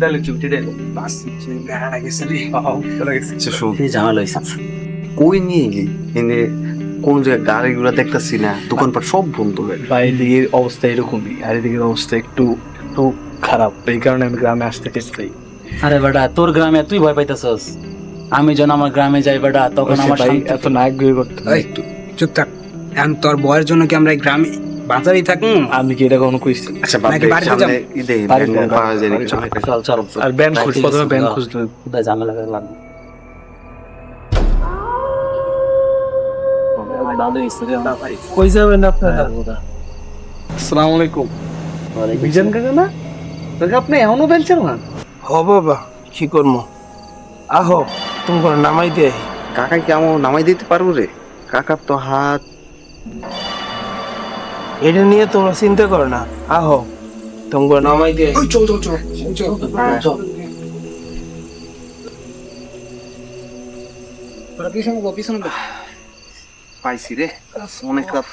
ডালে চুপটি ডালে বাস বেড়া গেছে রে। চলে গেছে। আচ্ছা ঝামেলা হয়েছে কই নিয়ে গেলি এনে কোন জায়গায় গাড়িগুলো দেখতেছি না দোকানপাট সব বন্ধ হয়ে গেছে। বা অবস্থা এরকমই আর এদিকের অবস্থা একটু একটু খারাপ। এই কারণে আমি গ্রামে আসতে চেষ্টাই আরে বেটা তোর গ্রামে তুই ভয় পাইতেছস। আমি যখন আমার গ্রামে যাই বেটা তখন আমার এত নায়ক গিয়ে করতে চুপ থাক। এখন তোর বয়ের জন্য কি আমরা এই গ্রামে বাজারেই থাকুন আমি কি এটা কখনো কইছি আচ্ছা নাকি বাড়িতে আর ব্যান্ড খুঁজ প্রথমে ব্যান্ড কোথায় ঝামেলা করে লাগবে কই যাবেন আপনারা? আসসালামু আলাইকুম। বিজন কাকা না? কাকা আপনি এখনও বেলছেন না? হ বাবা কি করব? আহো তোমার নামাই দে। কাকা কি আমার নামাই দিতে পারব রে? কাকার তো হাত এটা নিয়ে তোমরা চিন্তা করো না। আহো তোমার নামাই দে ওই চল চল পাইছি রে। অনেক রাত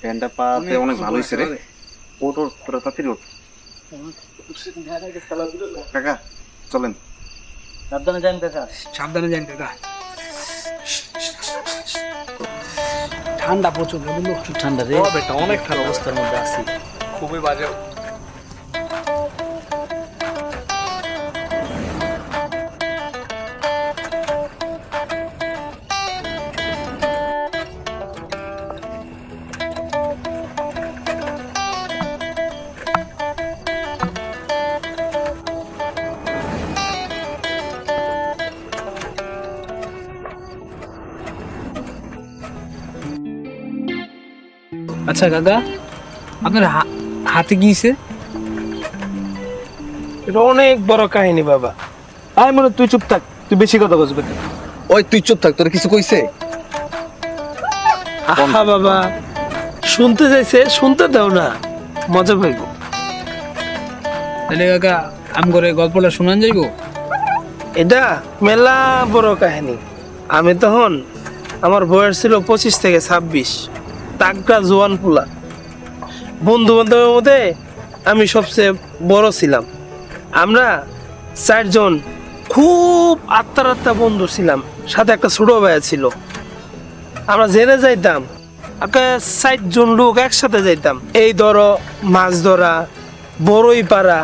ব্যান্ডটা পাতে অনেক ভালো হয়েছে রে। ওট ওট তোরা তাড়াতাড়ি ওঠ। কাকা চলেন। সাবধানে যান কাকা। সাবধানে যান কাকা। ঠান্ডা প্রচুর ঠান্ডা রে। বেটা অনেক ঠান্ডা অবস্থার মধ্যে আছি। খুবই বাজে। আচ্ছা কাকা। আপনার হা- হাতে গিয়েছে এটা অনেক বড় কাহিনী বাবা। আই মনে তুই চুপ থাক তুই বেশি কথা বলবি না। ওই তুই চুপ থাক তোর কিছু কইছে? আহা বাবা। শুনতে চাইছে শুনতে দাও না। মজা পাইব। তাহলে কাকা আম করে গল্পটা শোনান যাইবো? এটা মেলা বড় কাহিনী। আমি তখন আমার বয়স ছিল পঁচিশ থেকে ছাব্বিশ। তাকটা জোয়ান পোলা। বন্ধু বান্ধবের মধ্যে আমি সবচেয়ে বড় ছিলাম। আমরা চারজন খুব আত্মার আত্মা বন্ধু ছিলাম। সাথে একটা ছোট ভাইয়া ছিল। আমরা জেনে যাইতাম। একটা জন লোক একসাথে যাইতাম। এই ধরো মাছ ধরা বড়ই পাড়া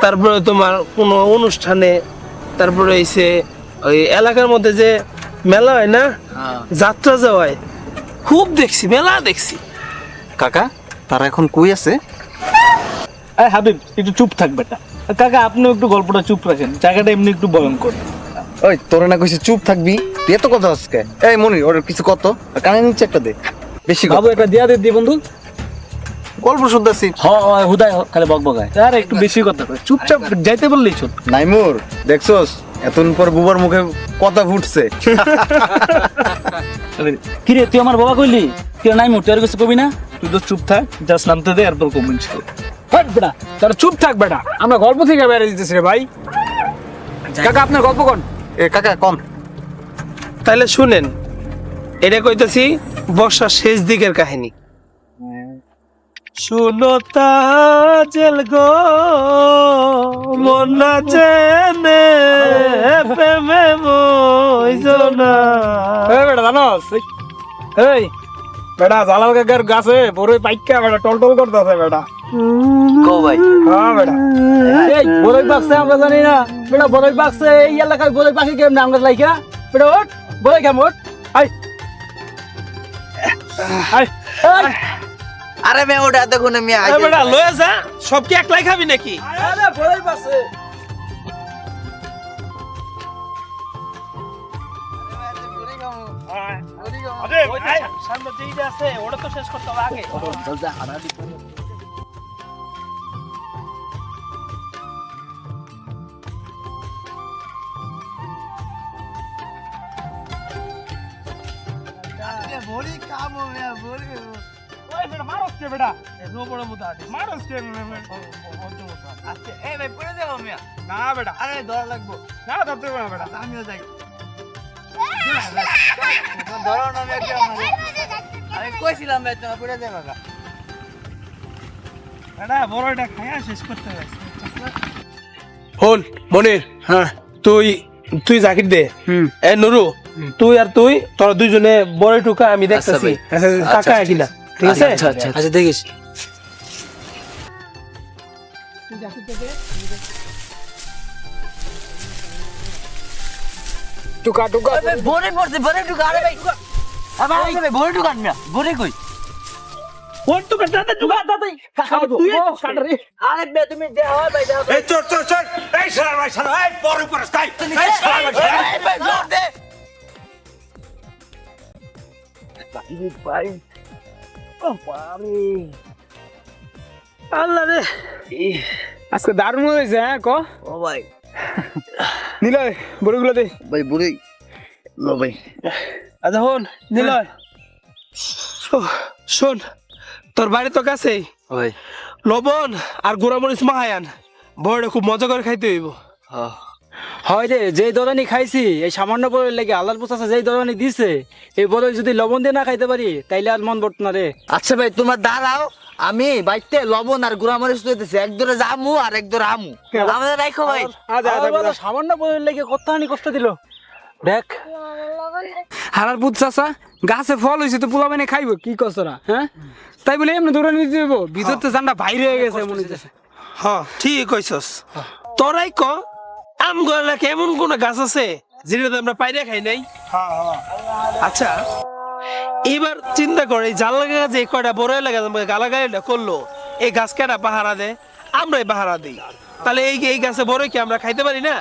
তারপরে তোমার কোনো অনুষ্ঠানে তারপরে এসে ওই এলাকার মধ্যে যে মেলা হয় না? যাত্রা যাওয়ায় খুব দেখছি মেলা দেখছি। কাকা তারা এখন কই আছে? এই হাবিব একটু চুপ থাক বেটা। কাকা আপনিও একটু গল্পটা চুপ রাখেন জায়গাটা এমনি একটু ভয়ঙ্কর। ওই তোরা না কইছে চুপ থাকবি? তুই এত কথা আজকে? এই মনি ওর কিছু কত? কানে নিচে একটা দে। বেশি বাবু একটা দিয়া দে দি বন্ধু। গল্প শুনতেছি। হ হ, হুদায় খালি বক বকায় আর একটু বেশি কথা কয়। চুপচাপ যাইতে বললেই চুপ নাইমুর দেখছোস? এতদিন পর বুবার মুখে কথা ফুটছে। কি রে তুই আমার বাবা কইলি? তুই নাই মোটে আর কিছু কবি না? তুই তো চুপ থাক জাস্ট নামতে দে এরপর কমিন ছিল হট বেটা তারা চুপ থাক বেটা। আমরা গল্প থেকে বেড়ে দিতেছি রে ভাই। কাকা আপনার গল্প কোন? এ কাকা কম। তাহলে শুনেন এটা কইতেছি বর্ষার শেষ দিকের কাহিনী। শুনো তাজেল গো মন না জেনে প্রেমে মইজনা এই বেটা জানোস এই- বেটা জালাল কাকার গাছে বড়ই পাইকা বেটা টলটল করতেছে বেটা। কো ভাই। হ্যাঁ বেটা। এই বড়ই বাক্সে আমরা জানি না। বেটা বড়ই বাক্সে এই এলাকার বড়ই পাখি কেমন আমরা লাইকা বেটা ওট বড়ই কেমন আই আই আই আরে মে ওটা তো দেখুন মিয়া আরে বেটা লয়ে যা। সব কি একলাই খাবি নাকি? আরে বড়ই আরে সামনে যেইটা আছে ওটা তো শেষ করতে হবে আগে। বেটা এত বড় কে আজকে এই ভাই পড়ে মিয়া না বেটা আরে ধরা লাগবো না ধরতে পারব বেটা আমিও যাই ধরো না আমি একটু আমি কইছিলাম ভাই তোমার পড়ে যাবে বেটা বড়টা খায়া শেষ করতে হবে হল মনির হ্যাঁ তুই তুই জাকির দে হুম এ নুরু তুই আর তুই তোরা দুইজনে বড় টুকা আমি দেখতেছি আচ্ছা টাকা কিনা ঠিক আছে? আচ্ছা আচ্ছা আচ্ছা। দেখিস। টুকা টুকা বরে পড়ছে বরে ঢুকা আরে ভাই। আমার ভাই বরে ঢুকান না বরে কই? কোন টুকা দাদা দাদা তুই কাট রে। আরে বে তুমি দে হয় ভাই। দাও এই শালা ভাই শালা এই এই শালা দে। আল্লাহ রে। আজকে দারুণ হয়েছে হ্যাঁ ক? ও ভাই। নিলে বড়গুলো দে। ভাই বুড়ি। লো ভাই। আচ্ছা হন নিলয়। শোন তোর বাড়ি তো কাছেই। ভাই। লবণ আর গোড়ামরিচ মাহায়ান বড় খুব মজা করে খাইতে হইব। হয়। রে যেই দরানি খাইছি এই সামান্য বড় লেগে আল্লাহর পোষাছে যেই দরানি দিছে এই বড় যদি লবণ দিয়ে না খাইতে পারি তাইলে আর মন বর্ত না রে। আচ্ছা ভাই তোমার দাঁড়াও আমি বাইতে লবণ আর গুড়া মরিচ দিতেছি এক দূরে জামু আর এক দূরে আমু। আমাদের রাখো ভাই। সামান্য বড় লেগে কতখানি কষ্ট দিল? দেখ। হারার বুধ চাষা গাছে ফল হয়েছে তো পোলা বানিয়ে খাইবো কি না হ্যাঁ? তাই বলে এমনি দৌড়ে নিতে দেবো ভিতর তো জানটা বাইরে হয়ে গেছে মনে হচ্ছে হ্যাঁ ঠিক কইছস। তোরাই ক আম গলা এমন কোন গাছ আছে? যেটা আমরা পাইরে খাই নাই? আচ্ছা এবার চিন্তা করে এই জাল লাগা যে কয়টা বড় লাগা গালাগালিটা করল। এই গাছ কেটা পাহারা দে আমরাই পাহারা দিই। তাহলে এই এই গাছে বড় কি আমরা খাইতে পারি না?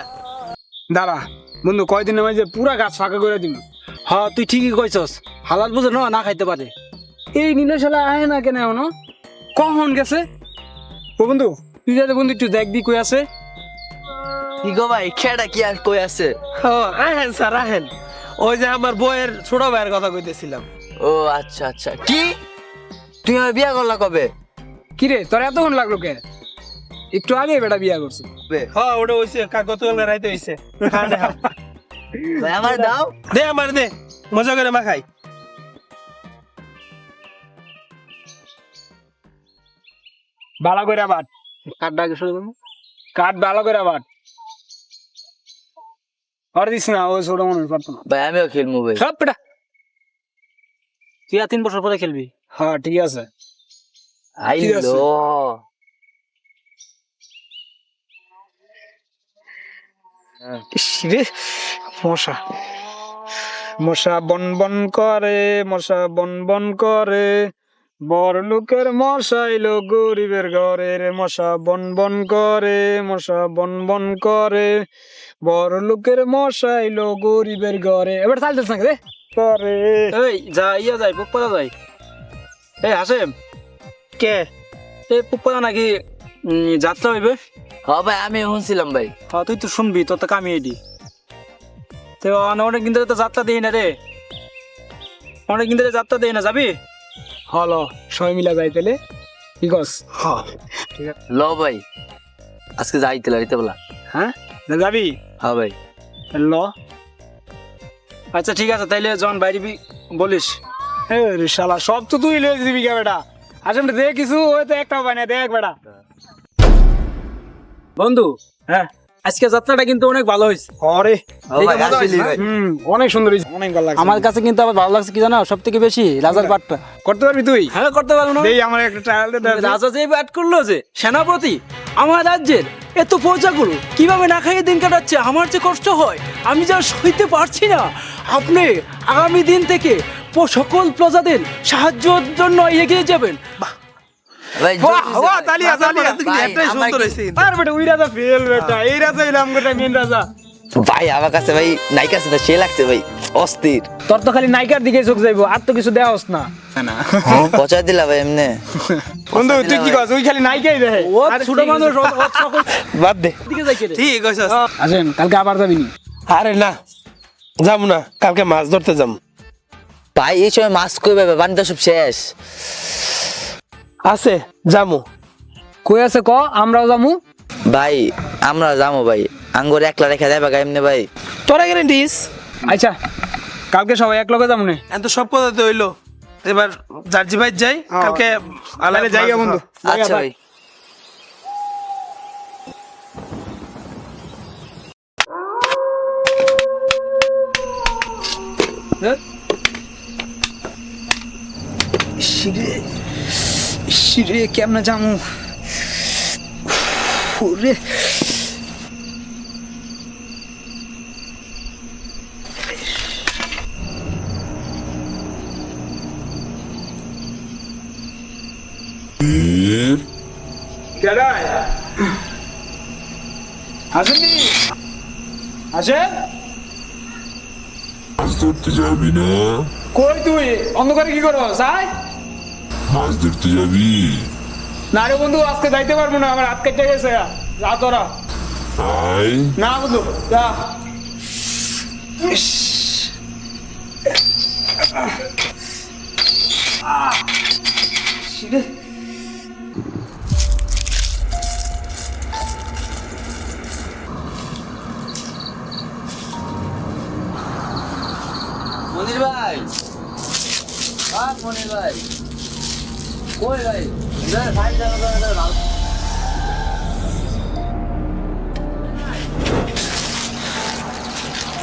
দাঁড়া বন্ধু কয়দিনের মাঝে পুরা গাছ ফাঁকা করে দিব হ্যাঁ তুই ঠিকই কইছস হালাল বুঝে না না খাইতে পারে। এই নীলেশালা আহে না কেন এখনও? কখন গেছে? ও বন্ধু তুই যাতে বন্ধু একটু দেখ দি কই আছে। কি গো ভাই খেড়া কি আর কই আছে? ও আহেন স্যার আহেন। ওই যে আমার বইয়ের ছোট ভাইয়ের কথা কইতেছিলাম। ও আচ্ছা আচ্ছা। কি? তুমি আমার বিয়া করলা কবে? কি রে তোর এতক্ষণ লাগল কে? একটু আগে বেটা বিয়া করছে। হ্যাঁ ওটা হইছে কাগজ রাইতে হইছে। ভাই আমার দাও। দে আমার দে মজা করে মাখাই। ভালো করে বাট কাঠটা আগে শুরু করব কাঠ ভালো করে বাট আর দিস না ও ছোট মনে পারতো না। ভাই আমিও খেলব ভাই। সব বেটা। তুই আর তিন বছর পরে খেলবি? হ্যাঁ ঠিক আছে। ঠিক আছে। আইলো রে মশা। মশা বন বন করে মশা বন বন করে। বড় লোকের মশা এলো গরিবের ঘরের মশা বন বন করে মশা বন বন করে। বড় লোকের মশা এলো গরিবের ঘরে। এবার চালতেছ না রে? করে। এই যা ইয়া যাই পুপ্পাদা যাই এই হাসেম। কে? এই পুপ্পাদা নাকি যাত্রা হইবে? হ ভাই আমি শুনছিলাম ভাই। হ্যাঁ তুই তো শুনবি তোর তো কামিয়ে দি তো অনেক দিন ধরে তো যাত্রা দিই না রে। অনেক দিন ধরে যাত্রা দিই না যাবি? হলো সবাই মিলা যাই তাহলে। কি কস হ্যাঁ ল ভাই। আজকে যাইতে লাইতে বলা হ্যাঁ? যাবি? হ্যাঁ ভাই। ল। আচ্ছা ঠিক আছে তাইলে জন বাইরে বি- বলিস। হে রে শালা সব তো তুই লয়ে দিবি কে বেটা। আসলে দেখ কিছু ওই তো একটাও বানিয়ে দেখ বেটা। বন্ধু হ্যাঁ? আজকে যাত্রাটা কিন্তু অনেক ভালো হয়েছে। আরে ভাই, আসলেই ভাই। হুম অনেক সুন্দর হয়েছে। অনেক ভালো লাগছে। আমার কাছে কিন্তু আবার ভালো লাগছে কি জানো? সব থেকে বেশি রাজার পাটটা করতে পারবি তুই? হ্যাঁ করতে পারব না। দেই আমার একটা ট্রায়াল দে দে। রাজা যে ব্যাট করল যে সেনাপতি আমার রাজ্যের এত প্রজাগুলো কীভাবে না খাইয়ে দিন কাটাচ্ছে? আমার যে কষ্ট হয় আমি যা সইতে পারছি না। আপনি আগামী দিন থেকে সকল প্রজাদের সাহায্যের জন্য এগিয়ে যাবেন। ভাই আমার মেন কাছে ভাই নাইকা আছে সে লাগছে ভাই অস্থির। তোর তো খালি নাইকার দিকে চোখ যাইবো আর তো কিছু দেওয়া হস না পচা দিলা ভাই এমনি। বন্ধু তুই কি কস ওই খালি নাইকাই দেয় ও ছোট মানুষ বাদ দে। ঠিক আছে আসেন কালকে আবার যাবি নি। আরে না যাব না কালকে মাছ ধরতে যাম ভাই এই সময় মাছ কই ভাই বাণিজ্য সব শেষ। আছে জামু কই আছে ক? আমরাও জামু ভাই আমরা জামু ভাই। আঙ্গুর একলা রেখে দেবা এমনি ভাই। তোরা গেলেন দিস আচ্ছা কালকে সবাই এক লগে যাব এত সব কথা তো হইল। এবার জার্জি ভাই যাই কালকে আলাদা আচ্ছা, জায়গা বন্ধু। আচ্ছা, আচ্ছা।, আচ্ছা ভাই। সিগারেট কেমনে যামু ওরে ধরতে যাবি না? কই তুই? অন্ধকারে কি করো? সাই মাছ ধরতে যাবি? না রে বন্ধু আজকে যাইতে পারব না আমার হাত কেটে গেছে যা তোরা। আয়। না বন্ধু যা। মনির ভাই। মনির ভাই।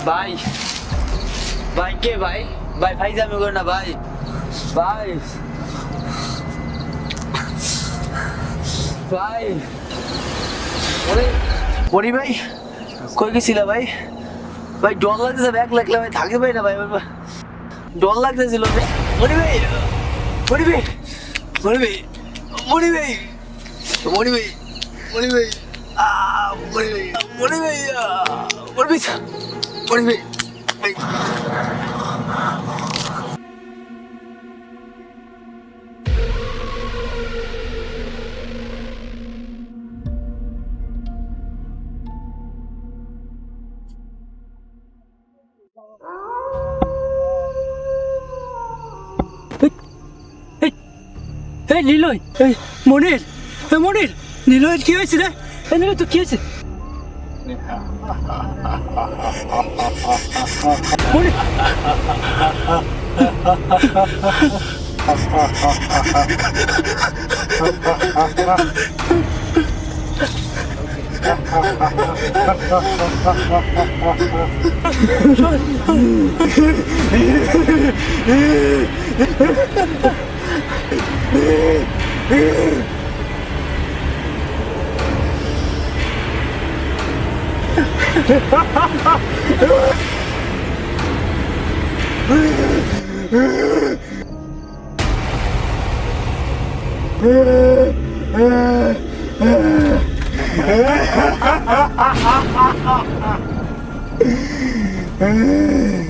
ভাই ভাই কে ভাই? ভাই ভাই যাবে করে না ভাই। ভাই। ভাই। ওরে মনি ভাই, কই গেছিলা ভাই? ভাই ডর লাগতেছে, ব্যাগ লাগলে ভাই, থাকে ভাই না ভাই? ডর লাগতেছিল মনি ভাই মনি ভাই। মনি ভাই মনি ভাই মনি ভাই মনি ভাই মনি ভাই মনি ভাই মনি ভাই মনি ভাই এই নিলয় এই মনির এই মনির নিলয়ের কি হয়েছে রে এই নিলয় তো কি হয়েছে মনির Ah!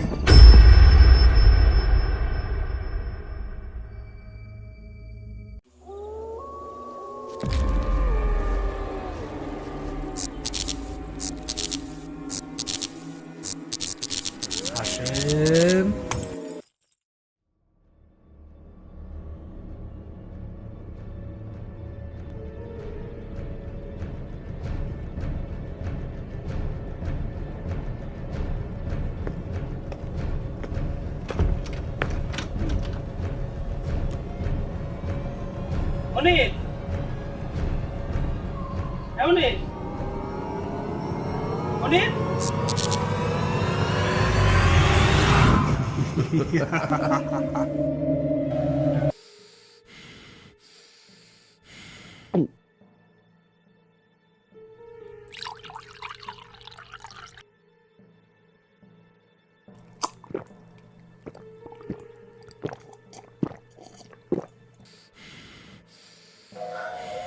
মনির এ মনির মনির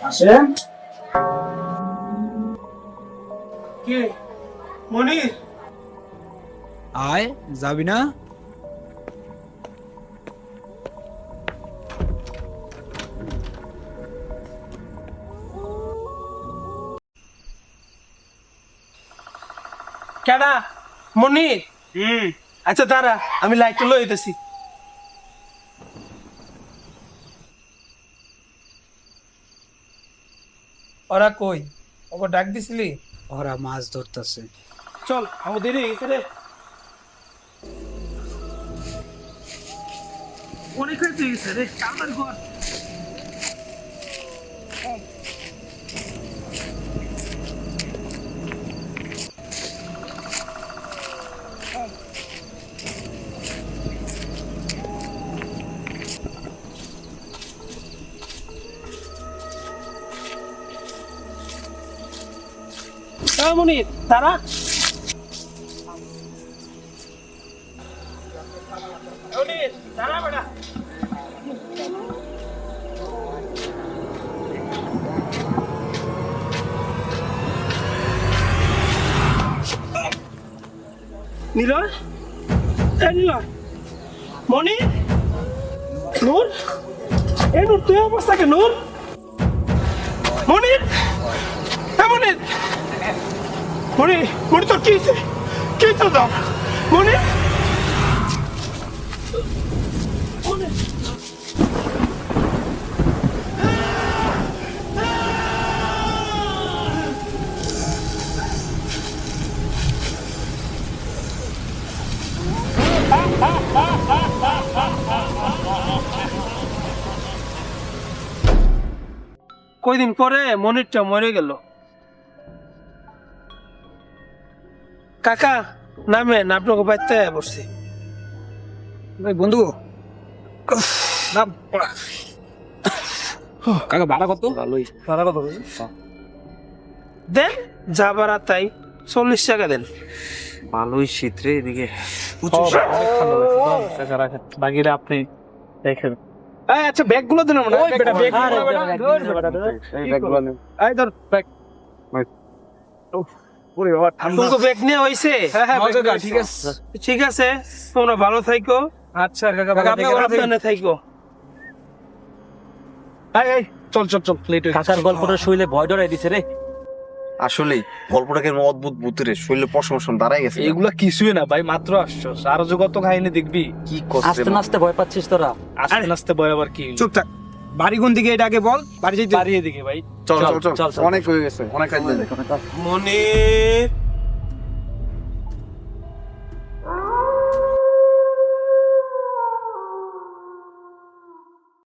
আসেন। কে? মনির? আয় যাবি না? কেডা? মনির? হুম। আচ্ছা দাঁড়া আমি লাইটটা লই দিতেছি। ওরা কই? ওকে ডাক দিছিলি? ওরা মাছ ধরতেছে। চল আমার দেরি হয়ে গেছে রে। অনেক হয়ে গেছে রে। তাড়াতাড়ি কর মনির তারা তারা বেটা নীলয় মনি নূর? এ নূর তুই অবস্থা কে? নূর? মনি মনি তোর কি হয়েছে? কি তোর? মনি? কয়দিন পরে মনিরটা মরে গেল। কাকা নামেন আপনাকে বাড়িতে বসছি। ভাই বন্ধু? না কাকা ভাড়া কত? ভালোই। ভাড়া কত? দেন যা বাড়া তাই চল্লিশ টাকা দেন। ভালোই শীত রে এদিকে। বাকিটা আপনি দেখেন। আচ্ছা ব্যাগগুলো দিন আমরা। ওই বেটা, ব্যাগগুলো বেটা, ধর ব্যাগ। ওরে বাবা ঠান্ডা। তোমাকে নিয়ে হয়েছে হ্যাঁ হ্যাঁ ঠিক আছে। ঠিক আছে তোমরা ভালো থাইকো। আচ্ছা কাকা কাকা আপনি থেকে সাবধানে থাইকো। এই এই চল চল চল লেট কাকার গল্পটা শুইলে ভয় ডরাই দিছে রে। আসলেই গল্পটাকে অদ্ভুত ভূতের শরীরে পশম পশম দাঁড়াই গেছে। এগুলা কিছুই না ভাই মাত্র আসছো আরও যে কত কাহিনী দেখবি? কি কষ্ট আস্তে নাস্তে ভয় পাচ্ছিস তোরা। আস্তে আস্তে ভয় আবার কি? চুপ থাক। বাড়ি কোন দিকে এটা আগে বল? বাড়ি যেতে বাড়ি দিকে ভাই। চল চল, চল। অনেক হয়ে গেছে অনেক কাজ মনির।